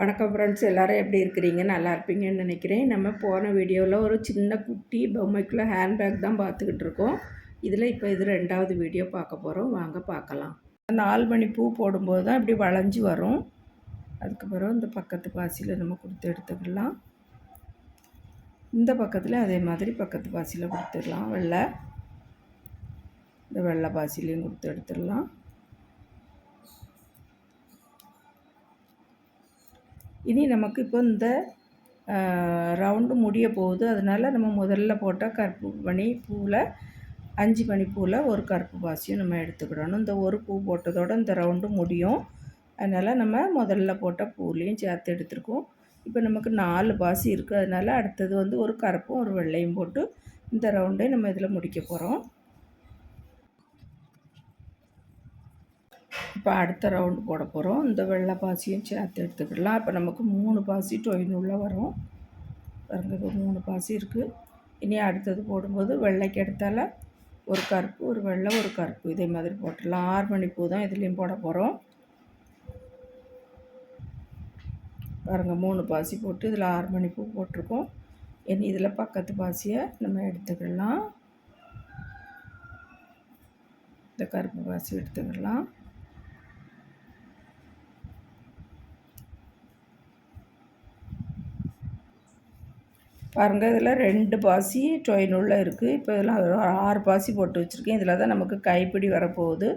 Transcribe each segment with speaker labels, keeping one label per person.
Speaker 1: வணக்கம் ஃப்ரெண்ட்ஸ் எல்லோரும் எப்படி இருக்கிறீங்க? நல்லா இருப்பீங்கன்னு நினைக்கிறேன். நம்ம போன வீடியோவில் ஒரு சின்ன குட்டி பொம்மைக்குள்ளே ஹேண்ட்பேக் தான் பார்த்துக்கிட்டு இருக்கோம். இதில் இப்போ இது ரெண்டாவது வீடியோ பார்க்க போகிறோம் வாங்க பார்க்கலாம். நாலு மணி பூ போடும்போது தான் இப்படி வளைஞ்சி வரும். அதுக்கப்புறம் இந்த பக்கத்து பாசியில் நம்ம கொடுத்து எடுத்துக்கலாம். இந்த பக்கத்தில் அதே மாதிரி பக்கத்து பாசியில் கொடுத்துடலாம். வெள்ளை. இந்த வெள்ளை பாசிலையும் கொடுத்து எடுத்துடலாம். இனி நமக்கு இப்போ இந்த ரவுண்டு முடிய போகுது. அதனால் நம்ம முதல்ல போட்டால் கருப்பு மணி பூவில் அஞ்சு மணி பூவில் ஒரு கருப்பு பாசியும் நம்ம எடுத்துக்கிடணும். இந்த ஒரு பூ போட்டதோடு இந்த ரவுண்டு முடியும். அதனால் நம்ம முதல்ல போட்ட பூலையும் சேர்த்து எடுத்துருக்கோம். இப்போ நமக்கு நாலு பாசி இருக்குது அதனால் அடுத்தது வந்து ஒரு கருப்பும் ஒரு வெள்ளையும் போட்டு இந்த ரவுண்டை நம்ம இதில் முடிக்க போகிறோம் இப்போ அடுத்த ரவுண்டு போட போகிறோம் இந்த வெள்ளை பாசியும் சேர்த்து எடுத்துக்கிடலாம். இப்போ நமக்கு மூணு பாசி டொயின் வரும். பாருங்க மூணு பாசி இருக்குது இனி அடுத்தது போடும்போது வெள்ளைக்கு எடுத்தால் ஒரு கருப்பு ஒரு வெள்ளை ஒரு கருப்பு. இதே மாதிரி போட்டுடலாம். ஆறு மணி பூ தான் இதுலேயும் போட போகிறோம் பாருங்கள் மூணு பாசி போட்டு இதில் ஆறு மணி பூ போட்டிருக்கோம். இனி இதில் பக்கத்து பாசியை நம்ம எடுத்துக்கலாம் இந்த கருப்பு பாசி எடுத்துக்கிடலாம். பாருங்கள் இதில் ரெண்டு பாசி டொயின் இருக்குது இப்போ இதில் ஆறு பாசி போட்டு வச்சுருக்கேன். இதில் தான் நமக்கு கைப்பிடி வரப்போகுது.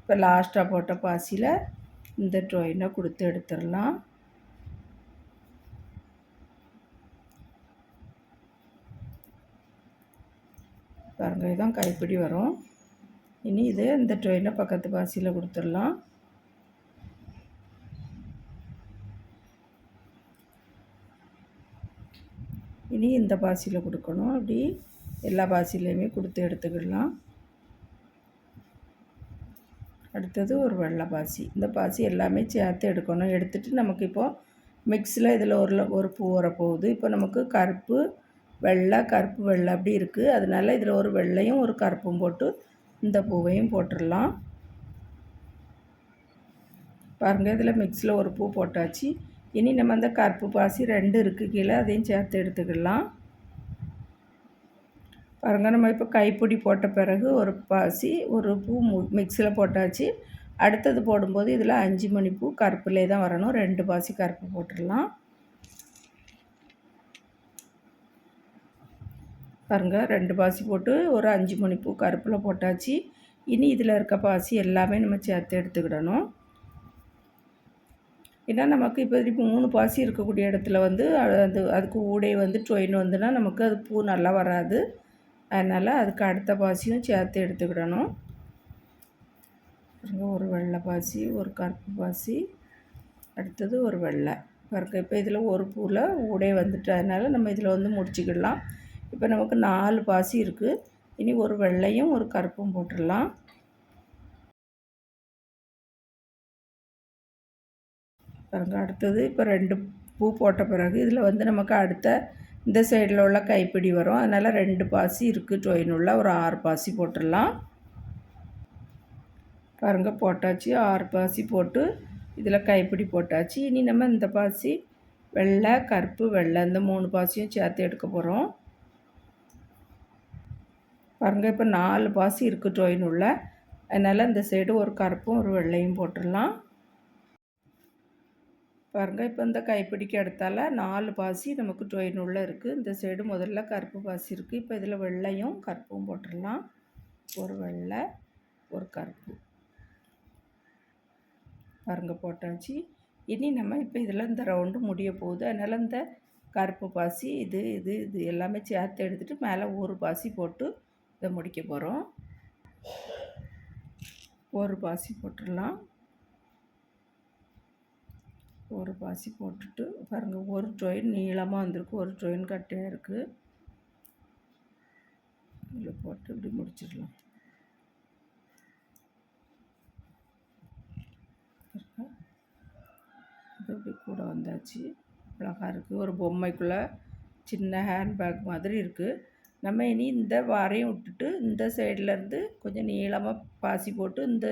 Speaker 1: இப்போ லாஸ்ட்டாக போட்ட பாசியில் இந்த டொயினை கொடுத்து எடுத்துடலாம். பாருங்கள் இதுதான் கைப்பிடி வரும். இனி இது இந்த டொயினை பக்கத்து பாசியில் கொடுத்துடலாம். இனி இந்த பாசியில் கொடுக்கணும். அப்படி எல்லா பாசிலையுமே கொடுத்து எடுத்துக்கிடலாம். அடுத்தது ஒரு வெள்ளை பாசி. இந்த பாசி எல்லாமே சேர்த்து எடுக்கணும். எடுத்துகிட்டு நமக்கு இப்போது மிக்ஸில் இதில் ஒரு ஒரு பூ வரப்போகுது. இப்போ நமக்கு கருப்பு வெள்ளை கருப்பு வெள்ளை அப்படி இருக்குது அதனால் இதில் ஒரு வெள்ளையும் ஒரு கருப்பும் போட்டு இந்த பூவையும் போட்டுடலாம். பாருங்கள் இதில் மிக்ஸில் ஒரு பூ போட்டாச்சு. இனி நம்ம அந்த கருப்பு பாசி ரெண்டு இருக்குது கீழே அதையும் சேர்த்து எடுத்துக்கலாம். பாருங்கள் நம்ம இப்போ கைப்பிடி போட்ட பிறகு ஒரு பாசி ஒரு பூ மிக்சியில் போட்டாச்சு. அடுத்தது போடும்போது இதில் அஞ்சு மணி பூ கருப்புலே தான் வரணும். ரெண்டு பாசி கருப்பு போட்டுடலாம். பாருங்கள் ரெண்டு பாசி போட்டு ஒரு அஞ்சு மணி பூ கருப்பில் போட்டாச்சு. இனி இதில் இருக்க பாசி எல்லாமே நம்ம சேர்த்து எடுத்துக்கிடணும். ஏன்னா நமக்கு இப்போ இப்போ மூணு பாசி இருக்கக்கூடிய இடத்துல வந்து அது அதுக்கு ஊடே வந்து டொயின் வந்துன்னா நமக்கு அது பூ நல்லா வராது. அதனால் அதுக்கு அடுத்த பாசியும் சேர்த்து எடுத்துக்கிடணும். ஒரு வெள்ளை பாசி ஒரு கருப்பு பாசி அடுத்தது ஒரு வெள்ளை. பாருங்க இப்போ இதில் ஒரு பூவில் ஊடே வந்துட்டு அதனால் நம்ம இதில் வந்து முடிச்சுக்கிடலாம். இப்போ நமக்கு நாலு பாசி இருக்குது இனி ஒரு வெள்ளையும் ஒரு கருப்பும் போட்டுடலாம். பாருங்க அடுத்தது இப்போ ரெண்டு பூ போட்ட பிறகு இதில் வந்து நமக்கு அடுத்த இந்த சைடில் உள்ள கைப்பிடி வரும். அதனால் ரெண்டு பாசி இருக்குது டொயினுள்ள ஒரு ஆறு பாசி போட்டுடலாம். பாருங்கள் போட்டாச்சு. ஆறு பாசி போட்டு இதில் கைப்பிடி போட்டாச்சு. இனி நம்ம இந்த பாசி வெள்ளை கருப்பு வெள்ளை இந்த மூணு பாசியும் சேர்த்து எடுக்க போகிறோம் பாருங்கள் இப்போ நாலு பாசி இருக்குது டொயின் உள்ள. அதனால் இந்த சைடு ஒரு கருப்பும் ஒரு வெள்ளையும் போட்டுடலாம். பாருங்கள் இப்போ இந்த கைப்பிடிக்கு எடுத்தால் நாலு பாசி நமக்கு டொயின் உள்ள இருக்குது இந்த சைடு முதல்ல கருப்பு பாசி இருக்குது இப்போ இதில் வெள்ளையும் கருப்பும் போட்டுடலாம் ஒரு வெள்ளை ஒரு கருப்பு. பாருங்கள் போட்டாச்சு. இனி நம்ம இப்போ இதில் இந்த ரவுண்டு முடிய போகுது. அதனால் இந்த கருப்பு பாசி இது இது இது எல்லாமே சேர்த்து எடுத்துகிட்டு மேலே ஒரு பாசி போட்டு இதை முடிக்க போகிறோம் ஒரு பாசி போட்டுடலாம் ஒரு பாசி போட்டுட்டு பாருங்கள் ஒரு ட்ரெயின் நீளமாக வந்திருக்கு ஒரு ட்ரெயின் கட்டையாக இருக்குது இதில் போட்டு இப்படி முடிச்சிடலாம். இப்படி கூட வந்தாச்சு. அழகாக இருக்குது ஒரு பொம்மைக்குள்ளே சின்ன ஹேண்ட்பேக் மாதிரி இருக்குது நம்ம இனி இந்த வாரையும் விட்டுட்டு இந்த சைட்லேருந்து கொஞ்சம் நீளமாக பாசி போட்டு இந்த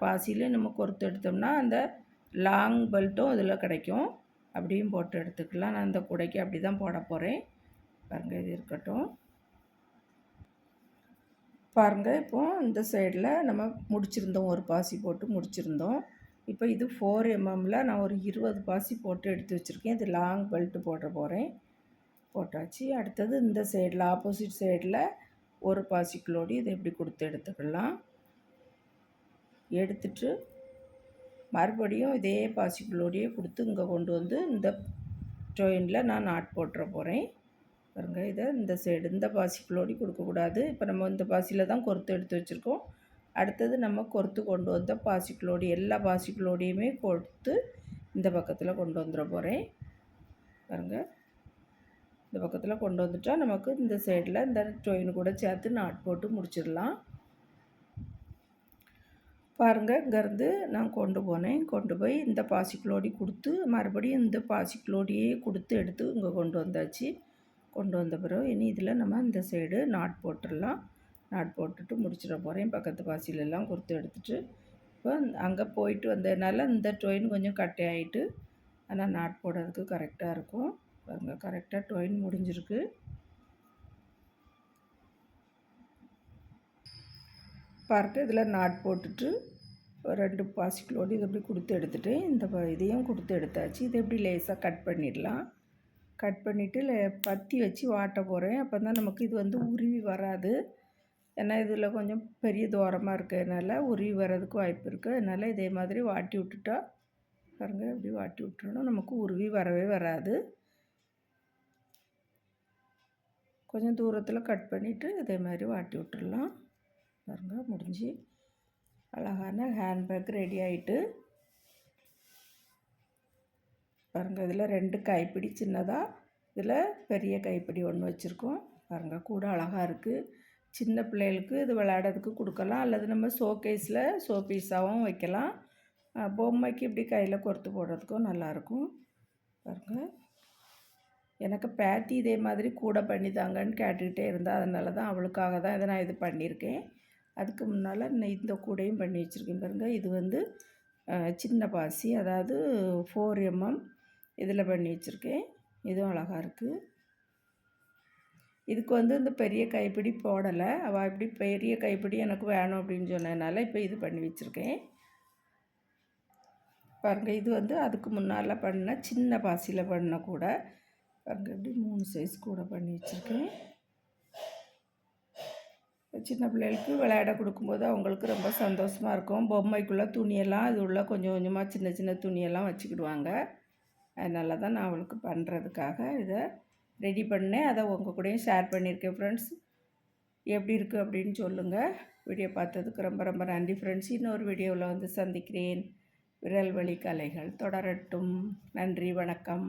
Speaker 1: பாசியில் நம்ம கொறுத்து எடுத்தோம்னா அந்த லாங் பெல்ட்டும் இதில் கிடைக்கும். அப்படியும் போட்டு எடுத்துக்கலாம். நான் இந்த கூடைக்கு அப்படி தான் போட போகிறேன் பாருங்கள் இது இருக்கட்டும். பாருங்கள் இப்போது இந்த சைடில் நம்ம முடிச்சிருந்தோம். ஒரு பாசி போட்டு முடிச்சிருந்தோம். இப்போ இது ஃபோர் எம்எம்மில் நான் ஒரு இருபது பாசி போட்டு எடுத்து வச்சுருக்கேன். இது லாங் பெல்ட்டு போட போகிறேன் போட்டாச்சு. அடுத்தது இந்த சைடில் ஆப்போசிட் சைடில் ஒரு பாசிக்குள்ளோடி இதை எப்படி கொடுத்து எடுத்துக்கலாம். எடுத்துட்டு மறுபடியும் இதே பாசிக்குள்ளோடையே கொடுத்து இங்கே கொண்டு வந்து இந்த ஜாயினில் நான் நாட் போட்டுற போகிறேன் பாருங்க இதை இந்த சைடு இந்த பாசிக்குள்ளோடி கொடுக்கக்கூடாது இப்போ நம்ம இந்த பாசியில் தான் கொறுத்து எடுத்து வச்சுருக்கோம். அடுத்தது நம்ம கொறுத்து கொண்டு வந்த பாசிக்குள்ளோடி எல்லா பாசிக்குள்ளோடையுமே கொடுத்து இந்த பக்கத்தில் கொண்டு வந்துட போகிறேன் பாருங்கள் இந்த பக்கத்தில் கொண்டு வந்துட்டால் நமக்கு இந்த சைடில் இந்த ஜொயின் கூட சேர்த்து நாட் போட்டு முடிச்சிடலாம். பாருங்கள் இங்கேருந்து நான் கொண்டு போனேன். கொண்டு போய் இந்த பாசிக்குளோடி கொடுத்து மறுபடியும் இந்த பாசிக்குளோடியே கொடுத்து எடுத்து இங்கே கொண்டு வந்தாச்சு. கொண்டு வந்த பிறகு இனி இதில் நம்ம இந்த சைடு நாட் போட்டுடலாம் நாட் போட்டுட்டு முடிச்சிட போகிறேன் பக்கத்து பாசிலெல்லாம் கொடுத்து எடுத்துகிட்டு இப்போ அங்கே போயிட்டு வந்ததுனால இந்த டொயின் கொஞ்சம் கட்டையாயிட்டு ஆனால் நாட் போடுறதுக்கு கரெக்டாக இருக்கும். பாருங்கள் கரெக்டாக டொயின் முடிஞ்சிருக்கு. பார்த்து இதில் நாட் போட்டுட்டு ரெண்டு பாசிக்குள்ளோடு இதை எப்படி கொடுத்து எடுத்துகிட்டு இந்த இதையும் கொடுத்து எடுத்தாச்சு. இதை எப்படி லேசாக கட் பண்ணிடலாம். கட் பண்ணிவிட்டு பற்றி வச்சு வாட்ட போகிறேன் அப்போ தான் நமக்கு இது வந்து உருவி வராது. ஏன்னா இதில் கொஞ்சம் பெரிய தூரமாக இருக்கிறதுனால உருவி வர்றதுக்கு வாய்ப்பு இருக்குது அதனால் இதே மாதிரி வாட்டி விட்டுட்டா பாருங்க இப்படி வாட்டி விட்டுறணும் நமக்கு உருவி வரவே வராது. கொஞ்சம் தூரத்தில் கட் பண்ணிவிட்டு இதே மாதிரி வாட்டி விட்டுடலாம். பாருங்கள் முடிஞ்சு. அழகான ஹேண்ட்பேக் ரெடி ஆகிட்டு பாருங்கள் இதில் ரெண்டு கைப்பிடி சின்னதாக இதில் பெரிய கைப்பிடி ஒன்று வச்சுருக்கோம். பாருங்கள் கூட அழகாக இருக்குது சின்ன பிள்ளைகளுக்கு இது விளையாடுறதுக்கு கொடுக்கலாம் அல்லது நம்ம ஷோகேஸில் ஷோ பீஸாகவும் வைக்கலாம். பொம்மைக்கு இப்படி கையில் கொறுத்து போடுறதுக்கும் நல்லாயிருக்கும் பாருங்கள் எனக்கு பேத்தி இதே மாதிரி கூட பண்ணி தாங்கன்னு கேட்டுக்கிட்டே இருந்தால் அதனால தான் அவளுக்காக தான் இதை நான் இது பண்ணியிருக்கேன். அதுக்கு முன்னால் இந்த கூடையும் பண்ணி வச்சுருக்கேன் பாருங்கள் இது வந்து சின்ன பாசி அதாவது ஃபோர் எம்எம் இதில் பண்ணி வச்சுருக்கேன். இதுவும் அழகாக இருக்குது இதுக்கு வந்து இந்த பெரிய கைப்பிடி போடலை. அவள் இப்படி பெரிய கைப்பிடி எனக்கு வேணும் அப்படின்னு சொன்னதுனால இப்போ இது பண்ணி வச்சுருக்கேன். பாருங்கள் இது வந்து அதுக்கு முன்னால் பண்ண சின்ன பாசியில் பண்ண கூட பாருங்கள் இப்படி மூணு சைஸ் கூட பண்ணி வச்சுருக்கேன். சின்ன பிள்ளைகளுக்கு விளையாட கொடுக்கும்போது அவங்களுக்கு ரொம்ப சந்தோஷமாக இருக்கும். பொம்மைக்குள்ளே துணியெல்லாம் இது உள்ள கொஞ்சம் கொஞ்சமாக சின்ன சின்ன துணியெல்லாம் வச்சுக்கிடுவாங்க. அதனால தான் நான் அவளுக்கு பண்ணுறதுக்காக இதை ரெடி பண்ணேன். அதை உங்கள் கூடயும் ஷேர் பண்ணியிருக்கேன் ஃப்ரெண்ட்ஸ் எப்படி இருக்குது அப்படின்னு சொல்லுங்கள் வீடியோ பார்த்ததுக்கு ரொம்ப ரொம்ப நன்றி ஃப்ரெண்ட்ஸ் இன்னொரு வீடியோவில் வந்து சந்திக்கிறேன். விரல் வழி கலைகள் தொடரட்டும். நன்றி வணக்கம்.